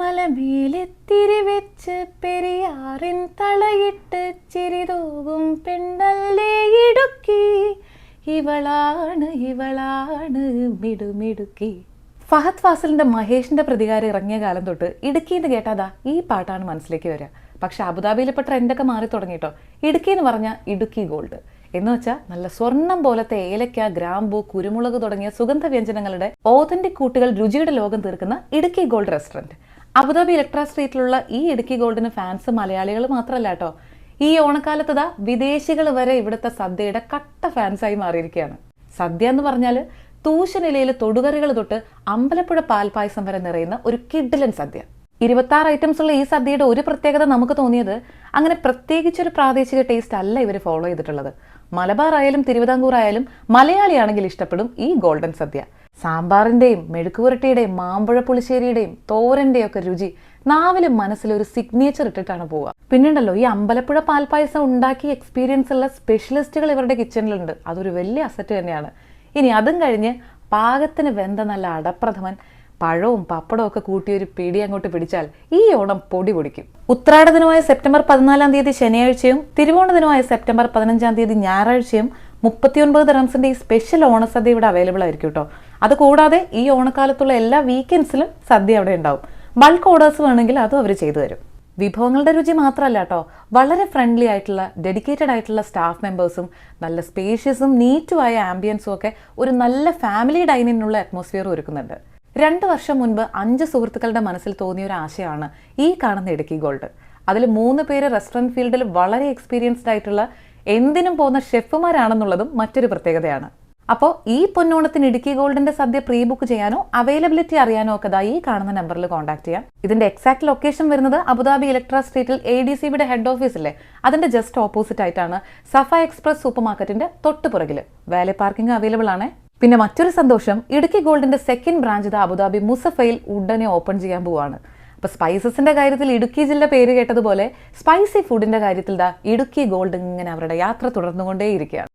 മലമേലെത്തിരി വെച്ച് പെരിയാറിൻ തളയിട്ട് ചിരിതോകും പെണ്ണല്ലേ ഇടുക്കി. ഇവളാണ് ഇവളാണ് മിടുമിടുക്കി. ഫഹദ് ഫാസിലിന്റെ മഹേഷിന്റെ പ്രതികാരം ഇറങ്ങിയ കാലം തൊട്ട് ഇടുക്കി എന്ന് കേട്ടാതാ ഈ പാട്ടാണ് മനസ്സിലേക്ക് വരിക പക്ഷെ അബുദാബിയിലെ ഇപ്പോൾ ട്രെൻഡൊക്കെ മാറി തുടങ്ങിയിട്ടോ? ഇടുക്കി എന്ന് പറഞ്ഞാൽ ഇടുക്കി ഗോൾഡ്. എന്ന് വെച്ചാൽ നല്ല സ്വർണം പോലത്തെ ഏലക്ക ഗ്രാമ്പു കുരുമുളക് തുടങ്ങിയ സുഗന്ധ വ്യഞ്ജനങ്ങളുടെ ഓതന്റിക് കൂട്ടുകൾ രുചിയുടെ ലോകം തീർക്കുന്ന Idukki gold restaurant. Abu Dhabi Electra സ്ട്രീറ്റിലുള്ള ഈ ഇടുക്കി ഗോൾഡിന് ഫാൻസ് മലയാളികൾ മാത്രമല്ല കേട്ടോ. ഈ ഓണക്കാലത്ത് ദാ വിദേശികൾ വരെ ഇവിടുത്തെ സദ്യയുടെ കട്ട ഫാൻസായി മാറിയിരിക്കുകയാണ്. സദ്യ എന്ന് പറഞ്ഞാൽ തൂശനിലയിൽ തൊടുകറികൾ തൊട്ട് അമ്പലപ്പുഴ പാൽപായസം വരെ നിറയുന്ന ഒരു കിഡിലൻ സദ്യ. ഇരുപത്തി ആറ് ഐറ്റംസ് ഉള്ള ഈ സദ്യയുടെ ഒരു പ്രത്യേകത നമുക്ക് തോന്നിയത് അങ്ങനെ പ്രത്യേകിച്ചൊരു പ്രാദേശിക ടേസ്റ്റ് അല്ല ഇവർ ഫോളോ ചെയ്തിട്ടുള്ളത്. മലബാർ ആയാലും തിരുവിതാംകൂർ ആയാലും മലയാളിയാണെങ്കിൽ ഇഷ്ടപ്പെടും ഈ ഗോൾഡൻ സദ്യ. സാമ്പാറിന്റെയും മെഴുക്കുപുരട്ടിയുടെയും മാമ്പഴ പുളിശ്ശേരിയുടെയും തോരന്റെയും ഒക്കെ രുചി നാവിലും മനസ്സിലും ഒരു സിഗ്നേച്ചർ ഇട്ടിട്ടാണ് പോവുക. പിന്നുണ്ടല്ലോ ഈ അമ്പലപ്പുഴ പാൽപ്പായസം ഉണ്ടാക്കി എക്സ്പീരിയൻസ് ഉള്ള സ്പെഷ്യലിസ്റ്റുകൾ ഇവരുടെ കിച്ചണിലുണ്ട് അതൊരു വലിയ അസറ്റ് തന്നെയാണ്. ഇനി അതും കഴിഞ്ഞ് പാകത്തിന് വെന്ത നല്ല അടപ്രഥമൻ പഴവും പപ്പടവും ഒക്കെ കൂട്ടി ഒരു പിടി അങ്ങോട്ട് പിടിച്ചാൽ ഈ ഓണം പൊടി പൊടിക്കും. ഉത്രാട ദിനമായ സെപ്റ്റംബർ പതിനാലാം തീയതി ശനിയാഴ്ചയും തിരുവോണദിനമായ സെപ്റ്റംബർ പതിനഞ്ചാം തീയതി ഞായറാഴ്ചയും മുപ്പത്തിയൊൻപത് റംസിന്റെ ഈ സ്പെഷ്യൽ ഓണസദ്യ ഇവിടെ അവൈലബിൾ ആയിരിക്കും കേട്ടോ അത് കൂടാതെ ഈ ഓണക്കാലത്തുള്ള എല്ലാ വീക്കെൻഡ്സിലും സദ്യ അവിടെ ഉണ്ടാവും. ബൾക്ക് ഓർഡേഴ്സ് വേണമെങ്കിൽ അതും അവർ ചെയ്തു തരും. വിഭവങ്ങളുടെ രുചി മാത്രമല്ല കേട്ടോ. വളരെ ഫ്രണ്ട്ലി ആയിട്ടുള്ള ഡെഡിക്കേറ്റഡ് ആയിട്ടുള്ള സ്റ്റാഫ് മെമ്പേഴ്സും നല്ല സ്പേഷ്യസും നീറ്റുമായ ആംബിയൻസും ഒക്കെ ഒരു നല്ല ഫാമിലി ഡൈനിങ്ങിനുള്ള അറ്റ്മോസ്ഫിയർ ഒരുക്കുന്നുണ്ട്. രണ്ട് വർഷം മുൻപ് അഞ്ച് സുഹൃത്തുക്കളുടെ മനസ്സിൽ തോന്നിയ ഒരു ആശയമാണ് ഈ കാണുന്ന ഇടുക്കി ഗോൾഡ്. അതിൽ മൂന്ന് പേര് റെസ്റ്റോറന്റ് ഫീൽഡിൽ വളരെ എക്സ്പീരിയൻസ്ഡ് ആയിട്ടുള്ള എന്തിനും പോകുന്ന ഷെഫുമാരാണെന്നുള്ളതും മറ്റൊരു പ്രത്യേകതയാണ്. അപ്പോൾ ഈ പൊന്നോണത്തിന് ഇടുക്കി ഗോൾഡിന്റെ സദ്യ പ്രീ ബുക്ക് ചെയ്യാനോ അവൈലബിലിറ്റി അറിയാനോ ഒക്കെ ഈ കാണുന്ന നമ്പറിൽ കോൺടാക്ട് ചെയ്യാം. ഇതിന്റെ എക്സാക്ട് ലൊക്കേഷൻ വരുന്നത് അബുദാബി ഇലക്ട്ര സ്ട്രീറ്റിൽ എ ഡി സിയുടെ ഹെഡ് ഓഫീസ് ഇല്ലേ? അതിന്റെ ജസ്റ്റ് ഓപ്പോസിറ്റ് ആയിട്ടാണ് സഫ എക്സ്പ്രസ് സൂപ്പർ മാർക്കറ്റിന്റെ തൊട്ട് പുറകിൽ വാലി പാർക്കിംഗ് അവൈലബിൾ ആണ്. പിന്നെ മറ്റൊരു സന്തോഷം ഇടുക്കി ഗോൾഡിന്റെ സെക്കൻഡ് ബ്രാഞ്ച് ഇത് അബുദാബി മുസഫയിൽ ഉടനെ ഓപ്പൺ ചെയ്യാൻ പോവുകയാണ് അപ്പോൾ സ്പൈസസിന്റെ കാര്യത്തിൽ ഇടുക്കി ജില്ല പേര് കേട്ടതുപോലെ സ്പൈസി ഫുഡിന്റെ കാര്യത്തിൽ ദാ ഇടുക്കി ഗോൾഡ് ഇങ്ങനെ അവരുടെ യാത്ര തുടർന്നുകൊണ്ടേയിരിക്കുകയാണ്.